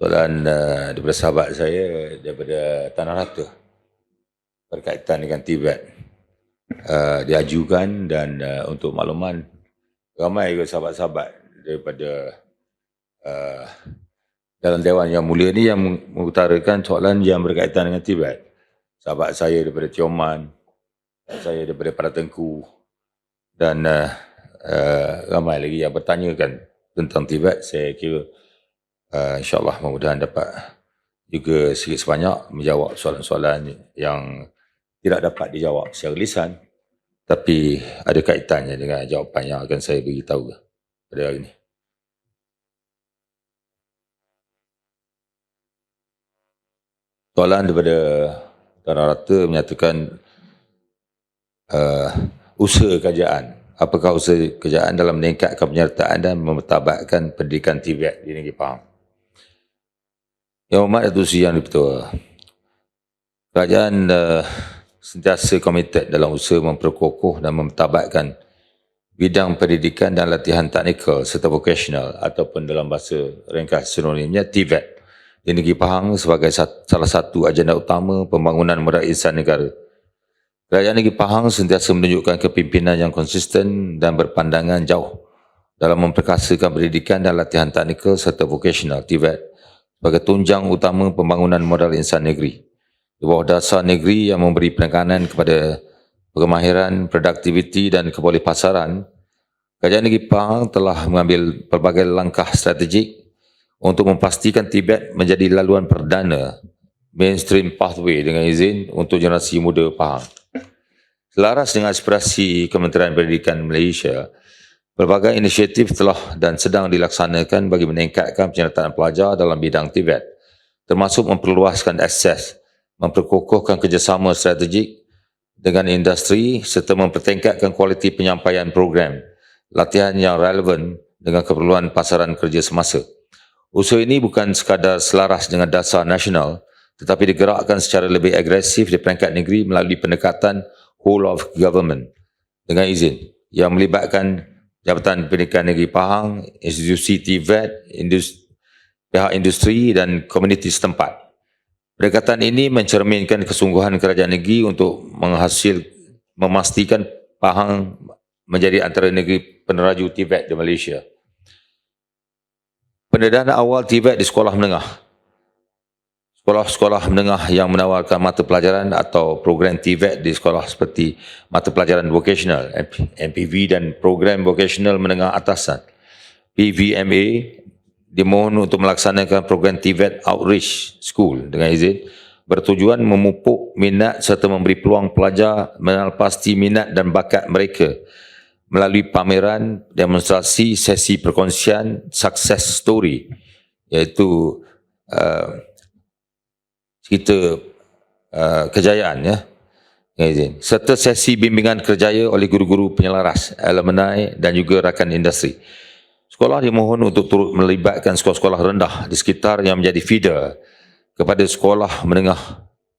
Soalan uh, daripada sahabat saya daripada Tanah Rata berkaitan dengan Tibet. Uh, diajukan dan uh, untuk makluman ramai juga sahabat-sahabat daripada uh, dalam Dewan Yang Mulia ni yang mengutarakan soalan yang berkaitan dengan Tibet. Sahabat saya daripada Tioman, saya daripada Paratengku dan uh, uh, ramai lagi yang bertanyakan tentang Tibet. Saya kira uh, insyaAllah mudah-mudahan dapat juga sikit sebanyak menjawab soalan-soalan yang tidak dapat dijawab secara lisan tapi ada kaitannya dengan jawapan yang akan saya beritahu pada hari ini. Soalan daripada Tanah Rata menyatakan uh, usaha kerajaan. Apakah usaha kerajaan dalam meningkatkan penyertaan dan memertabatkan pendidikan Tibet di negeri Pahang? Yang Umat Seri Yang Dipertua, kerajaan uh, sentiasa komited dalam usaha memperkokoh dan memtabatkan bidang pendidikan dan latihan teknikal serta vocational ataupun dalam bahasa ringkas sinonimnya TVET di negeri Pahang sebagai salah satu agenda utama pembangunan modal insan negara. Kerajaan negeri Pahang sentiasa menunjukkan kepimpinan yang konsisten dan berpandangan jauh dalam memperkasakan pendidikan dan latihan teknikal serta vocational TVET sebagai tunjang utama pembangunan modal insan negeri. Di bawah dasar negeri yang memberi penekanan kepada kemahiran, produktiviti dan kebolehpasaran, Kerajaan Negeri Pahang telah mengambil pelbagai langkah strategik untuk memastikan Tibet menjadi laluan perdana mainstream pathway dengan izin untuk generasi muda Pahang. Selaras dengan aspirasi Kementerian Pendidikan Malaysia, Pelbagai inisiatif telah dan sedang dilaksanakan bagi meningkatkan penyertaan pelajar dalam bidang Tibet, termasuk memperluaskan akses, memperkokohkan kerjasama strategik dengan industri serta mempertingkatkan kualiti penyampaian program, latihan yang relevan dengan keperluan pasaran kerja semasa. Usaha ini bukan sekadar selaras dengan dasar nasional, tetapi digerakkan secara lebih agresif di peringkat negeri melalui pendekatan whole of government dengan izin yang melibatkan Jabatan Pendidikan Negeri Pahang, institusi TVET, industri, pihak industri dan komuniti setempat. Pendekatan ini mencerminkan kesungguhan kerajaan negeri untuk menghasil memastikan Pahang menjadi antara negeri peneraju TVET di Malaysia. Pendedahan awal TVET di sekolah menengah sekolah-sekolah menengah yang menawarkan mata pelajaran atau program TVET di sekolah seperti mata pelajaran vocational, MPV dan program vocational menengah atasan, PVMA, dimohon untuk melaksanakan program TVET Outreach School dengan izin bertujuan memupuk minat serta memberi peluang pelajar mengenal pasti minat dan bakat mereka melalui pameran, demonstrasi, sesi perkongsian, success story iaitu uh, kita uh, kejayaan ya. Izin. Serta sesi bimbingan kerjaya oleh guru-guru penyelaras alumni dan juga rakan industri. Sekolah dimohon untuk turut melibatkan sekolah-sekolah rendah di sekitar yang menjadi feeder kepada sekolah menengah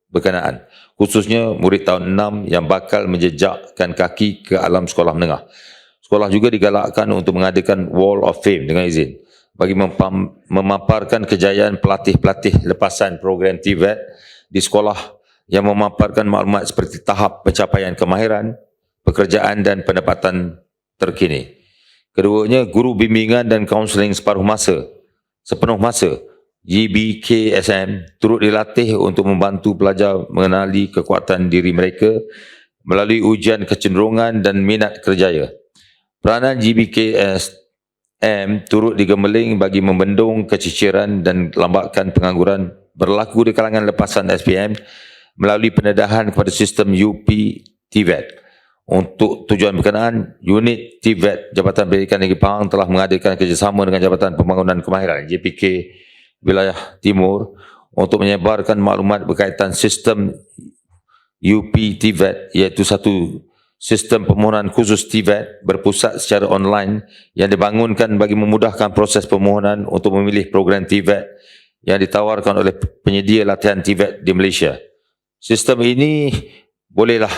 berkenaan. Khususnya murid tahun 6 yang bakal menjejakkan kaki ke alam sekolah menengah. Sekolah juga digalakkan untuk mengadakan wall of fame dengan izin bagi memaparkan kejayaan pelatih-pelatih lepasan program TVET di sekolah yang memaparkan maklumat seperti tahap pencapaian kemahiran, pekerjaan dan pendapatan terkini. Keduanya, guru bimbingan dan kaunseling separuh masa, sepenuh masa, GBKSM turut dilatih untuk membantu pelajar mengenali kekuatan diri mereka melalui ujian kecenderungan dan minat kerjaya. Peranan GBKS M turut digemeling bagi membendung keciciran dan lambakan pengangguran berlaku di kalangan lepasan SPM melalui pendedahan kepada sistem UP TVET. Untuk tujuan berkenaan, unit TVET Jabatan Pendidikan Negeri Pahang telah mengadakan kerjasama dengan Jabatan Pembangunan Kemahiran JPK Wilayah Timur untuk menyebarkan maklumat berkaitan sistem UP TVET iaitu satu sistem permohonan khusus TVET berpusat secara online yang dibangunkan bagi memudahkan proses permohonan untuk memilih program TVET yang ditawarkan oleh penyedia latihan TVET di Malaysia. Sistem ini bolehlah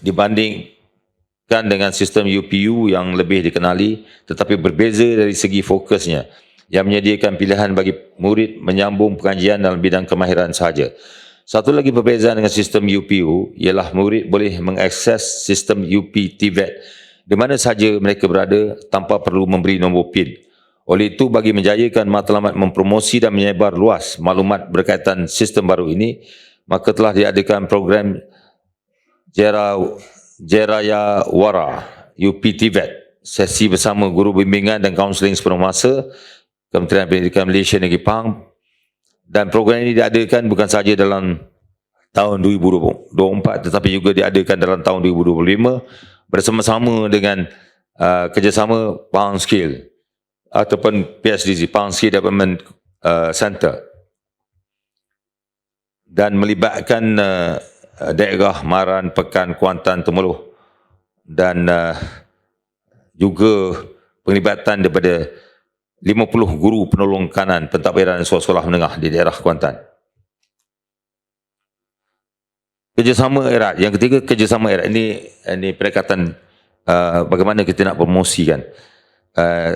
dibandingkan dengan sistem UPU yang lebih dikenali tetapi berbeza dari segi fokusnya. yang menyediakan pilihan bagi murid menyambung pengajian dalam bidang kemahiran sahaja. Satu lagi perbezaan dengan sistem UPU ialah murid boleh mengakses sistem UP TVET di mana sahaja mereka berada tanpa perlu memberi nombor PIN. Oleh itu, bagi menjayakan matlamat mempromosi dan menyebar luas maklumat berkaitan sistem baru ini, maka telah diadakan program Jera, Jeraya Wara UP TVET sesi bersama guru bimbingan dan kaunseling sepenuh masa Kementerian Pendidikan Malaysia Negeri Pahang dan program ini diadakan bukan sahaja dalam tahun 2024 tetapi juga diadakan dalam tahun 2025 bersama-sama dengan uh, kerjasama Pahang Skill ataupun PSDC Pahang Skill Development uh, Center dan melibatkan uh, daerah Maran, Pekan, Kuantan, Temeloh dan uh, juga penglibatan daripada 50 guru penolong kanan pentadbiran sekolah-sekolah menengah di daerah Kuantan. Kerjasama erat. Yang ketiga, kerjasama erat. Ini ini perikatan uh, bagaimana kita nak promosikan uh,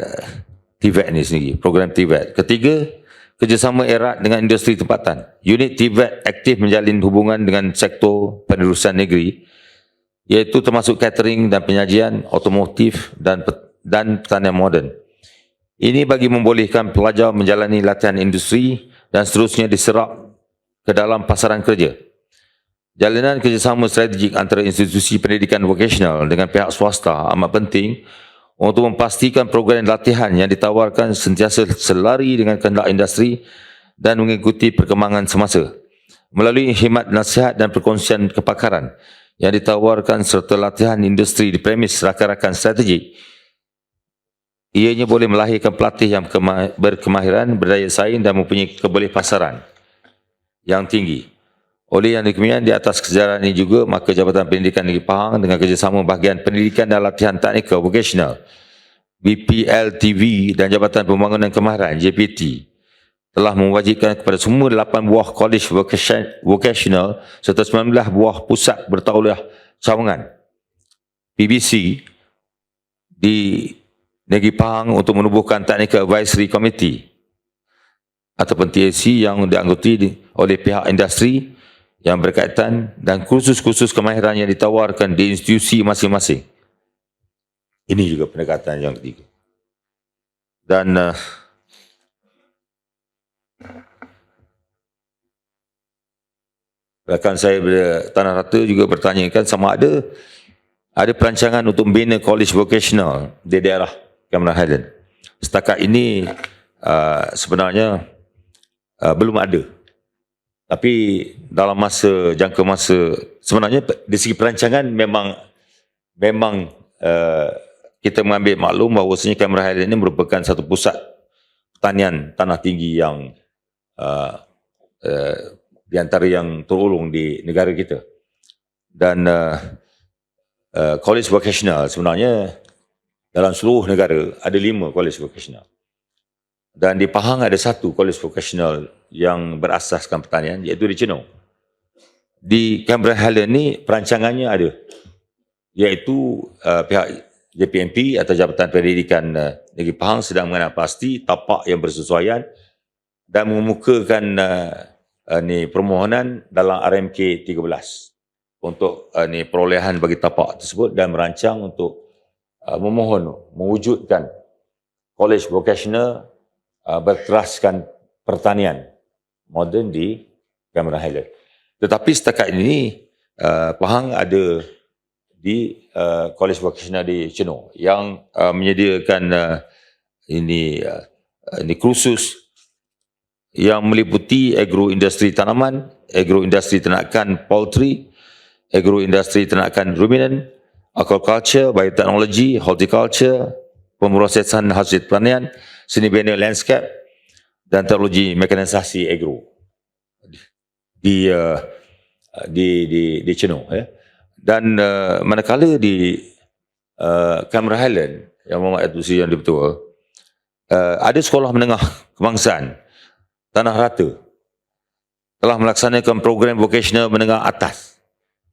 TVET ini sendiri, program TVET. Ketiga, kerjasama erat dengan industri tempatan. Unit TVET aktif menjalin hubungan dengan sektor penerusan negeri iaitu termasuk catering dan penyajian, otomotif dan dan pertanian moden. Ini bagi membolehkan pelajar menjalani latihan industri dan seterusnya diserap ke dalam pasaran kerja. Jalanan kerjasama strategik antara institusi pendidikan vokasional dengan pihak swasta amat penting untuk memastikan program latihan yang ditawarkan sentiasa selari dengan kehendak industri dan mengikuti perkembangan semasa. Melalui khidmat nasihat dan perkongsian kepakaran yang ditawarkan serta latihan industri di premis rakan-rakan strategik, Ianya boleh melahirkan pelatih yang berkemahiran, berdaya saing dan mempunyai keboleh pasaran yang tinggi. Oleh yang demikian, di atas kesejarah ini juga, maka Jabatan Pendidikan Negeri Pahang dengan kerjasama bahagian pendidikan dan latihan teknikal vocational, BPL TV dan Jabatan Pembangunan Kemahiran, JPT, telah mewajibkan kepada semua 8 buah college vocational serta 19 buah pusat bertauliah cawangan PBC di Negeri Pahang untuk menubuhkan Technical Advisory Committee ataupun TAC yang dianggoti oleh pihak industri yang berkaitan dan kursus-kursus kemahiran yang ditawarkan di institusi masing-masing. Ini juga pendekatan yang ketiga. Dan uh, rakan saya Tanah Rata juga bertanyakan sama ada ada perancangan untuk membina college vocational di daerah Cameron Highland. Setakat ini uh, sebenarnya uh, belum ada. Tapi dalam masa jangka masa sebenarnya dari segi perancangan memang memang uh, kita mengambil maklum bahawa sebenarnya Cameron Highland ini merupakan satu pusat pertanian tanah tinggi yang uh, uh, di antara yang terulung di negara kita. Dan uh, uh, college vocational sebenarnya dalam seluruh negara ada lima college vocational. Dan di Pahang ada satu college vocational yang berasaskan pertanian iaitu di Chenong. Di Canberra Highland ni perancangannya ada iaitu uh, pihak JPMP atau Jabatan Pendidikan uh, Negeri Pahang sedang mengenal pasti tapak yang bersesuaian dan memukakan uh, uh, ni permohonan dalam RMK 13 untuk uh, ni perolehan bagi tapak tersebut dan merancang untuk Uh, memohon mewujudkan college vocational uh, berteraskan pertanian moden di Cameron Highland. Tetapi setakat ini uh, Pahang ada di college vocational di Ceno yang menyediakan ini ini kursus yang meliputi agroindustri tanaman, agroindustri ternakan poultry, agroindustri ternakan ruminan, aquaculture, biotechnology, horticulture, pemrosesan hasil pertanian, seni bina landscape dan teknologi mekanisasi agro di uh, di di di Ceno ya. Dan uh, manakala di uh, Cameron Highland yang Muhammad Atusi yang betul uh, ada sekolah menengah kebangsaan Tanah Rata telah melaksanakan program vocational menengah atas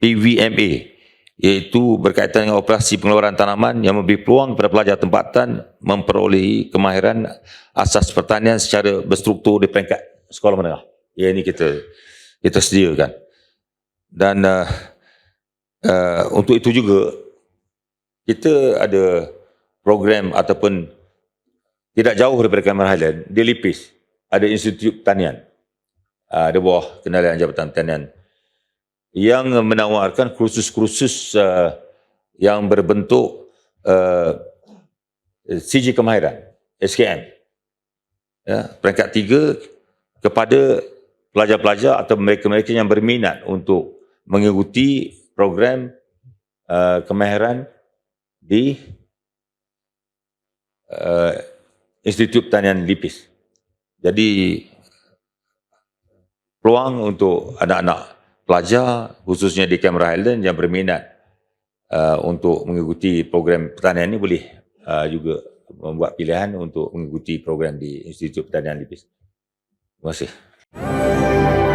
PVMA iaitu berkaitan dengan operasi pengeluaran tanaman yang memberi peluang kepada pelajar tempatan memperolehi kemahiran asas pertanian secara berstruktur di peringkat sekolah menengah. Ya ini kita kita sediakan. Dan uh, uh, untuk itu juga kita ada program ataupun tidak jauh daripada Cameron Highland, di Lipis ada Institut Pertanian. Uh, ada bawah kendalian Jabatan Pertanian yang menawarkan kursus-kursus uh, yang berbentuk uh, CG Kemahiran, SKM. Ya, peringkat tiga kepada pelajar-pelajar atau mereka-mereka yang berminat untuk mengikuti program uh, kemahiran di uh, Institut Pertanian Lipis. Jadi peluang untuk anak-anak pelajar khususnya di Cameron Highland yang berminat uh, untuk mengikuti program pertanian ini boleh uh, juga membuat pilihan untuk mengikuti program di Institut Pertanian Lipis. Terima kasih.